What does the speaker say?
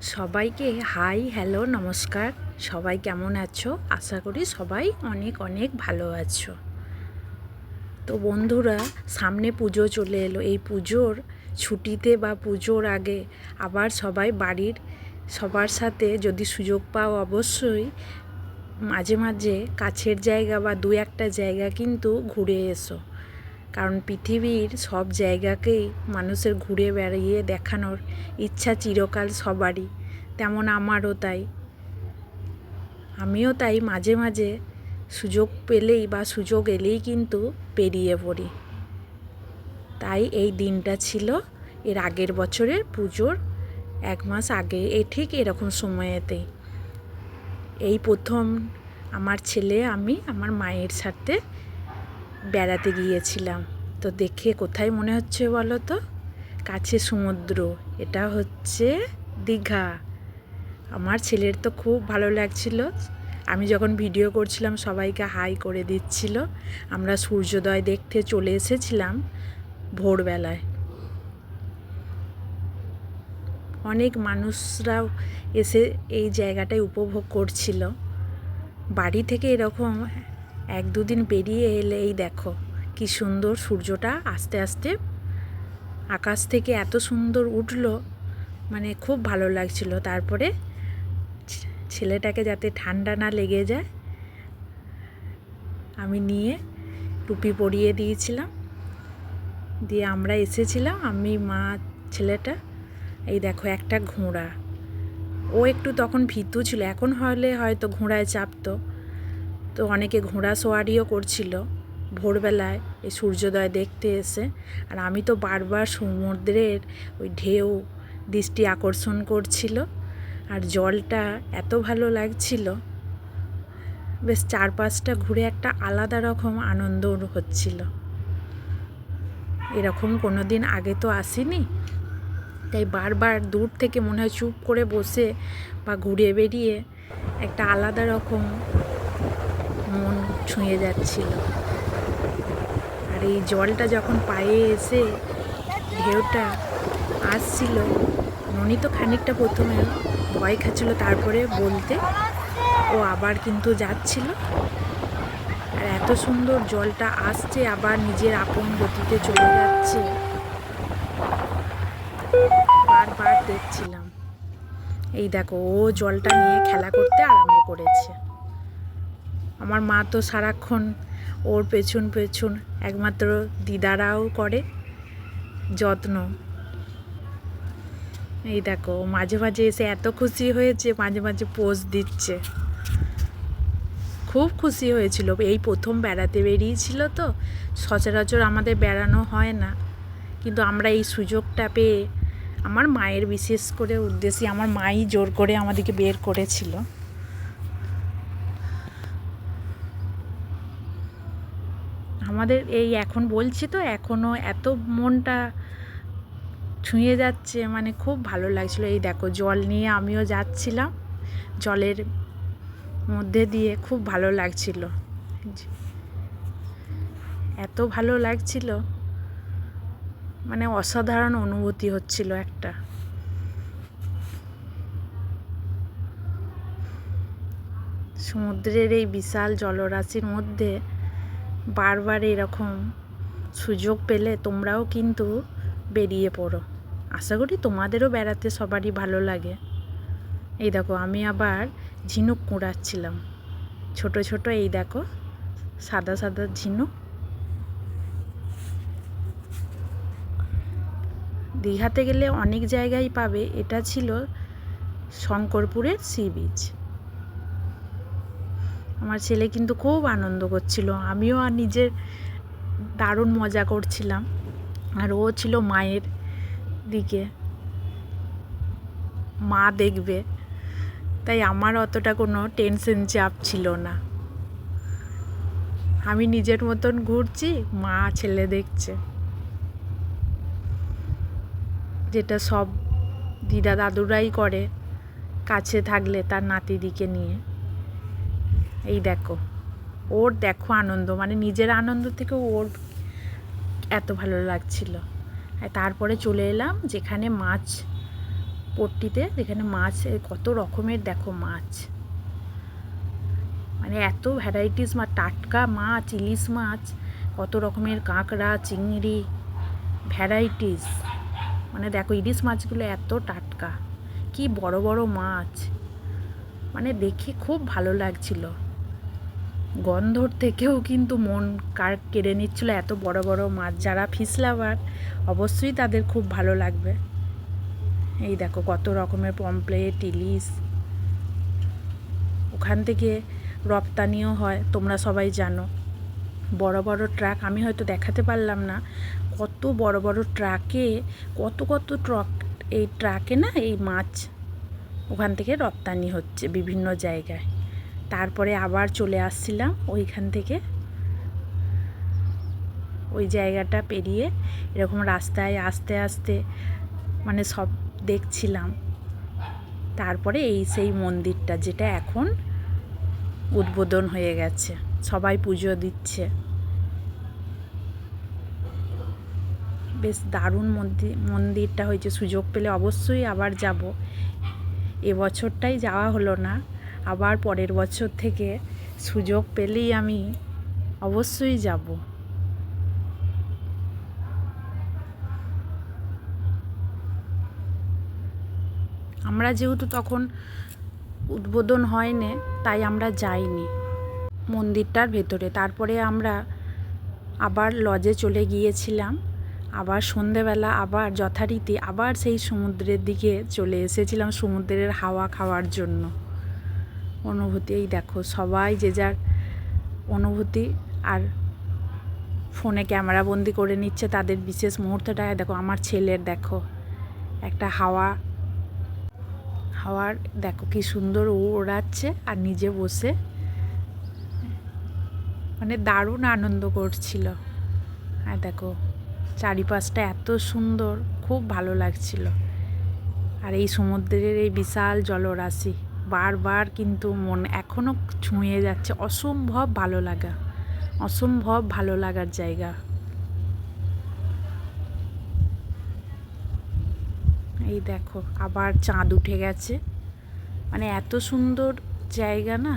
সবাইকে high, hello, নমস্কার। সবাই কেমন আছো? আশা করি সবাই অনেক অনেক ভালো আছো। তো বন্ধুরা, সামনে পুজো চলে এলো। এই পুজোর ছুটিতে বা পুজোর আগে আবার সবাই বাড়ির সবার সাথে যদি সুযোগ পাও অবশ্যই মাঝে মাঝে কাছের জায়গা বা দু একটা জায়গা কিন্তু ঘুরে এসো। কারণ পৃথিবীর সব জায়গাকেই মানুষের ঘুরে বেড়িয়ে দেখানোর ইচ্ছা চিরকাল সবারই, তেমন আমারও তাই। আমিও তাই মাঝে মাঝে সুযোগ পেলেই বা সুযোগ এলেই কিন্তু পেরিয়ে পড়ি। তাই এই দিনটা ছিল এর আগের বছরের পুজোর এক মাস আগে এই ঠিক এরকম সময়েতেই এই প্রথম আমার ছেলে, আমি, আমার মায়ের সাথে বেড়াতে গিয়েছিলাম। তো দেখে কোথায় মনে হচ্ছে বলো তো? কাছে সমুদ্র, এটা হচ্ছে দীঘা। আমার ছেলের তো খুব ভালো লাগছিল। আমি যখন ভিডিও করছিলাম, সবাইকে হাই করে দিচ্ছিল। আমরা সূর্যোদয় দেখতে চলে এসেছিলাম ভোরবেলায়। অনেক মানুষরাও এসে এই জায়গাটায় উপভোগ করছিল। বাড়ি থেকে এরকম এক দুদিন পেরিয়ে এলে, এই দেখো, কি সুন্দর সূর্যটা আস্তে আস্তে আকাশ থেকে এত সুন্দর উঠল মানে খুব ভালো লাগছিল। তারপরে ছেলেটাকে যাতে ঠান্ডা না লেগে যায়, আমি নিয়ে টুপি পরিয়ে দিয়েছিলাম। দিয়ে আমরা এসেছিলাম, আমি, মা, ছেলেটা, এই দেখো একটা ঘোড়া। ও একটু তখন ভীতু ছিল, এখন হলে হয়তো ঘোড়ায় চাপতো। তো অনেকে ঘোড়া সোয়ারিও করছিল ভোরবেলায় এই সূর্যোদয় দেখতে এসে। আর আমি তো বারবার সমুদ্রের ওই ঢেউ দৃষ্টি আকর্ষণ করছিল আর জলটা এত ভালো লাগছিল। বেশ চারপাশটা ঘুরে একটা আলাদা রকম আনন্দ হচ্ছিল। এরকম কোনো দিন আগে তো আসিনি। তাই বারবার দূর থেকে মনে হয় চুপ করে বসে বা ঘুরে বেরিয়ে একটা আলাদা রকম ছুঁয়ে যাচ্ছিল। আর এই জলটা যখন পায়ে এসে ঢেউটা আসছিল, ননি তো খানিকটা প্রথমে ভয় খাচ্ছিল, তারপরে বলতে ও আবার কিন্তু যাচ্ছিল। আর এত সুন্দর জলটা আসছে, আবার নিজের আপন গতিতে চলে যাচ্ছে। বারবার দেখছিলাম। এই দেখো, ও জলটা নিয়ে খেলা করতে আরম্ভ করেছে। আমার মা তো সারাক্ষণ ওর পেছন পেছন একমাত্র দিদারাও করে। যত্ন। এই দেখো, মাঝে মাঝে এসে এত খুশি হয়েছে, মাঝে মাঝে পোজ দিচ্ছে। খুব খুশি হয়েছিল। এই প্রথম বেড়াতে বেরিয়েছিল তো, সচরাচর আমাদের বেড়ানো হয় না। কিন্তু আমরা এই সুযোগটা পেয়ে, আমার মায়ের বিশেষ করে উদ্দেশ্যে, আমার মাই জোর করে আমাদেরকে বের করেছিল। আমাদের এই এখন বলছি তো এখনও এত মনটা ছুঁয়ে যাচ্ছে মানে খুব ভালো লাগছিল। এই দেখো, জল নিয়ে আমিও যাচ্ছিলাম। জলের মধ্যে দিয়ে খুব ভালো লাগছিল। এত ভালো লাগছিল। মানে অসাধারণ অনুভূতি হচ্ছিল একটা। সমুদ্রের এই বিশাল জলরাশির মধ্যে বারবার এরকম সুযোগ পেলে তোমরাও কিন্তু বেরিয়ে পড়ো। আশা করি তোমাদেরও বেড়াতে সবারই ভালো লাগে। এই দেখো, আমি আবার ঝিনুক কুড়াচ্ছিলাম। ছোট ছোট, এই দেখো, সাদা সাদা ঝিনুক। দীঘাতে গেলে অনেক জায়গায় পাবে, এটা ছিল শঙ্করপুরের সি বিচ। আমার ছেলে কিন্তু খুব আনন্দ করছিল। আমিও আর নিজের দারুণ মজা করছিলাম। আর ও ছিল মায়ের দিকে। মা দেখবে। তাই আমার অতটা কোনো টেনশন চাপ ছিল না। আমি নিজের মতন ঘুরছি, মা ছেলে দেখছে। যেটা সব দিদা দাদুরাই করে, কাছে থাকলে তার নাতিদিকে নিয়ে। এই দেখো, ওর দেখো আনন্দ মানে নিজের আনন্দ থেকে ওর এত ভালো লাগছিল। তারপরে চলে এলাম যেখানে মাছ পট্টিতে, যেখানে মাছ কত রকমের দেখো মাছ। মানে এত ভ্যারাইটিস মাছ টাটকা মাছ, ইলিশ মাছ, কত রকমের কাঁকড়া, চিংড়ি ভ্যারাইটিস মানে দেখো ইলিশ মাছগুলো এত টাটকা, কি বড় বড় মাছ। মানে দেখে খুব ভালো লাগছিল। গন্ধর থেকেও কিন্তু মন কার কেড়ে নিচ্ছিল এত বড় বড় মাছ। যারা ফিসলাবার অবশ্যই তাদের খুব ভালো লাগবে। এই দেখো কত রকমের পমপ্লেট, ইলিশ। ওখান থেকে রপ্তানিও হয়, তোমরা সবাই জানো। বড় বড় ট্রাক, আমি হয়তো দেখাতে পারলাম না। কত বড় বড় ট্রাকে, কত কত ট্রাক, এই ট্রাকে না এই মাছ ওখান থেকে রপ্তানি হচ্ছে বিভিন্ন জায়গায়। তারপরে আবার চলে আসছিলাম ওইখান থেকে। ওই জায়গাটা পেরিয়ে এরকম রাস্তায় আস্তে আস্তে মানে সব দেখছিলাম। তারপরে এই সেই মন্দিরটা যেটা এখন উদ্বোধন হয়ে গেছে, সবাই পুজো দিচ্ছে। বেশ দারুণ মন্দির মন্দিরটা হয়েছে, সুযোগ পেলে অবশ্যই আবার যাব। এবছরটাই যাওয়া হলো না আবার পরের বছর থেকে সুযোগ পেলেই আমি অবশ্যই যাব। আমরা যেহেতু তখন উদ্বোধন হয়নি, তাই আমরা যাইনি মন্দিরটার ভেতরে। তারপরে আমরা আবার লজে চলে গিয়েছিলাম, আবার সন্ধেবেলা আবার যথারীতি আবার সেই সমুদ্রের দিকে চলে এসেছিলাম সমুদ্রের হাওয়া খাওয়ার জন্য। অনুভূতি, এই দেখো সবাই যে যার অনুভূতি আর ফোনে ক্যামেরা বন্দি করে নিচ্ছে তাদের বিশেষ মুহূর্তটা। দেখো আমার ছেলের দেখো একটা হাওয়া, হাওয়ার দেখো কি সুন্দর ও ওড়াচ্ছে আর নিজে বসে মানে দারুণ আনন্দ করছিল। আর দেখো চারিপাশটা এত সুন্দর, খুব ভালো লাগছিল। আর এই সমুদ্রের এই বিশাল জলরাশি বারবার কিন্তু মন এখনও ছুঁয়ে যাচ্ছে। অসম্ভব ভালো লাগা। অসম্ভব ভালো লাগার জায়গা। এই দেখো, আবার চাঁদ উঠে গেছে। মানে এত সুন্দর জায়গা না।